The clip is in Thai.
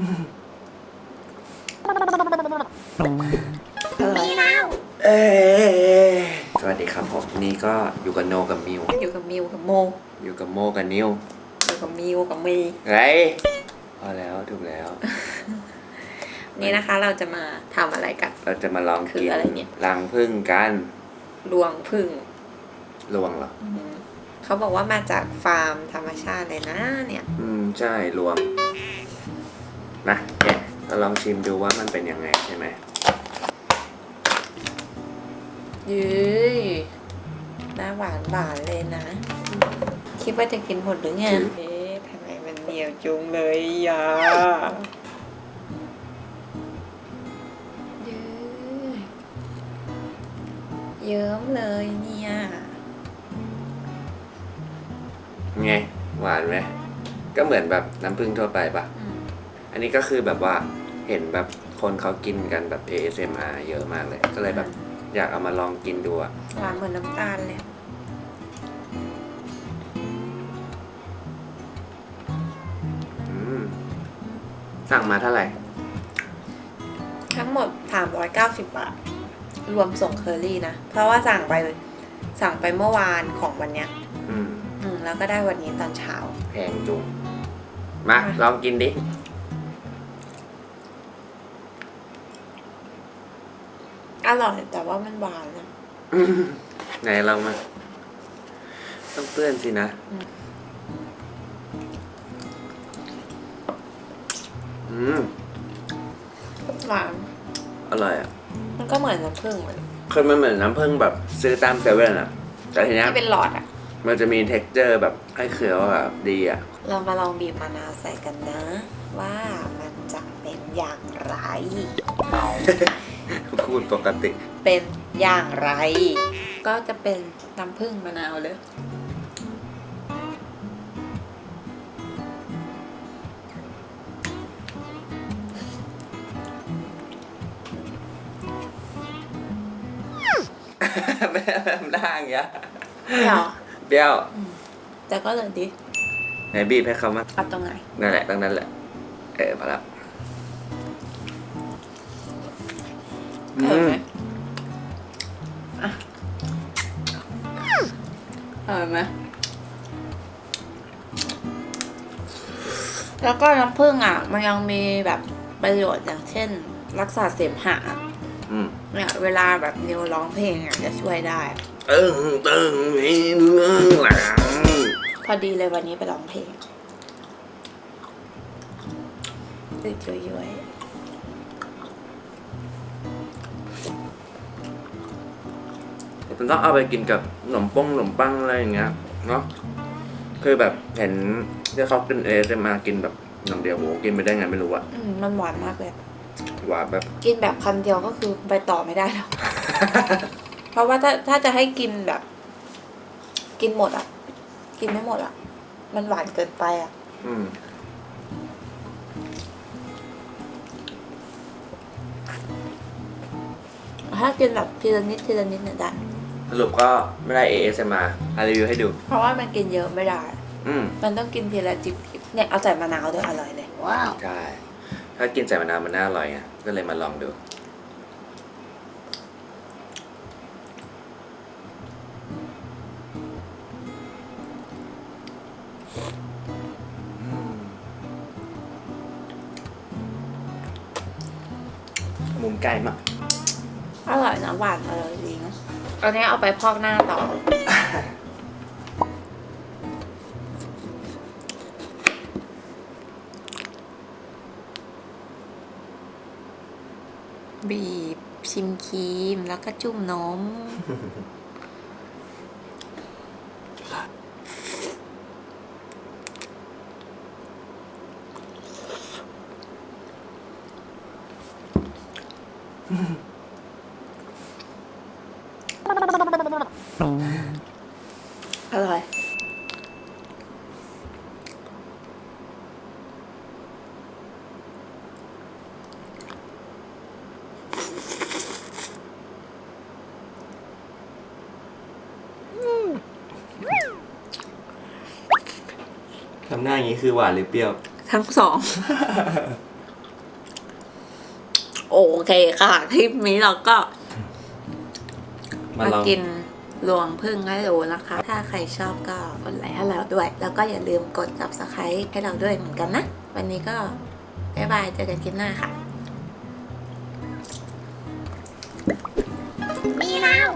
มีแล้ว เอ้ยสวัสดีครับผมนี่ก็อยู่กับโนกับมิว อยู่กับมิวกับโม อยู่กับโมกับนิวอยู่กับมิวกับมีไรพอแล้วถูกแล้ว นี่นะคะเราจะมาทำอะไรกัน เราจะมาลองคือกินอะไรเนี่ย รังพึ่งกันลวงพึ่งลวงเหรอ อืมเขาบอกว่ามาจากฟาร์มธรรมชาติเลยนะเนี่ย อืม ใช่ลวง นะเนี่ยเราลองชิมดูว่ามันเป็นยังไงใช่ไหมยืยน่าหวานหวานเลยนะ คิดว่าจะกินหมดหรือไง เอ๊ะทำไมมันเหนียวจุงเลยอะยืยเยิ้มเลยเนี่ย ไง หวานไหมก็เหมือนแบบน้ำผึ้งทั่วไปปะ อืมอันนี้ก็คือแบบว่าเห็นแบบคนเขากินกันแบบ ASMR เยอะมากเลย ก็เลยแบบอยากเอามาลองกินดูอะหวานเหมือนน้ำตาลเลย อืมสั่งมาเท่าไหร่ ทั้งหมด 390 บาท รวมส่งเคอรี่นะ เพราะว่าสั่งไปสั่งไปเมื่อวานของวันเนี้ย อืม อืม แล้วก็ได้วันนี้ตอนเช้า แพงจุงมาอะลองกินดิ อร่อยแต่ว่ามันหวานนะไหนลองมา ต้องเปื้อนสินะอืมอืม หวาน อร่อยอะ มันก็เหมือนน้ำผึ้งมันคือมันเหมือนน้ำผึ้งแบบซื้อตามเซเว่นอะ แต่ทีเนี้ยที่เป็นหลอดอะมันจะมีเท็กเจอร์แบบให้เคี้ยวอะดีอะ เรามาลองบีบมะนาวใส่กันนะ ว่ามันจะเป็นอย่างไร พูดปกติ เป็นอย่างไร ก็จะเป็นน้ำผึ้งมะนาวเลยไม่ทำได้อย่างเงี้ยเดี๋ยวเปรี้ยว แต่ก็เลยดิไหนบีบให้เขามาเอาตรงไหนนั่นแหละตรงนั้นแหละ เออมาแล้ว เออไหมมเออไหมแล้วก็น้ำผึ้งอะ มันยังมีแบบประโยชน์อย่างเช่น รักษาเสมหะอืมเนี่ยเวลาแบบนิวร้องเพลงอะจะช่วยได้ตึงตึงมีเรื่องหลังพอดีเลยวันนี้ไปร้องเพลงติดย้อย มันต้องเอาไปกินกับขนมป้งขนมปังอะไรอย่างเงี้ยเนาะคือแบบเห็นที่เขากินเอจะมากินแบบอย่างเดียวโหกินไปได้ไงไม่รู้อะๆอืมมันหวานมากเลย หวานแบบกินแบบคำเดียวก็คือไปต่อไม่ได้แล้ว เพราะว่าถ้าถ้าจะให้กินแบบ กินหมดอะ กินไม่หมดอะ มันหวานเกินไปอะ อืมถ้ากินแบบทีละนิดทีละนิดเนี่ยได้ สรุปก็ไม่ได้ ASMR อารีวิวให้ดู เพราะว่ามันกินเยอะไม่ได้ อืมมันต้องกินทีละจิบๆเนี่ยเอาใส่มะนาวด้วยอร่อยเลย ว้าว ใช่ ถ้ากินใส่มะนาวมันน่าอร่อยไงก็เลยมาลองดู มุมใกล้มาก อร่อยนะหวานอร่อยจริง อันนี้เอาไปพอกหน้าต่อ บีบชิมครีมแล้วก็จุ่มนมอ ทำหน้าอย่างนี้คือหวานหรือเปรี้ยว ทั้งสอง โอเคค่ะ คลิปนี้เราก็ มามากินรวงพึ่งให้ดูนะคะ ถ้าใครชอบก็กดไลค์ให้เราด้วย แล้วก็อย่าลืมกดซับสไครต์ให้เราด้วยเหมือนกันนะ วันนี้ก็บ๊ายบาย เจอกันคลิปหน้าค่ะ มีแล้ว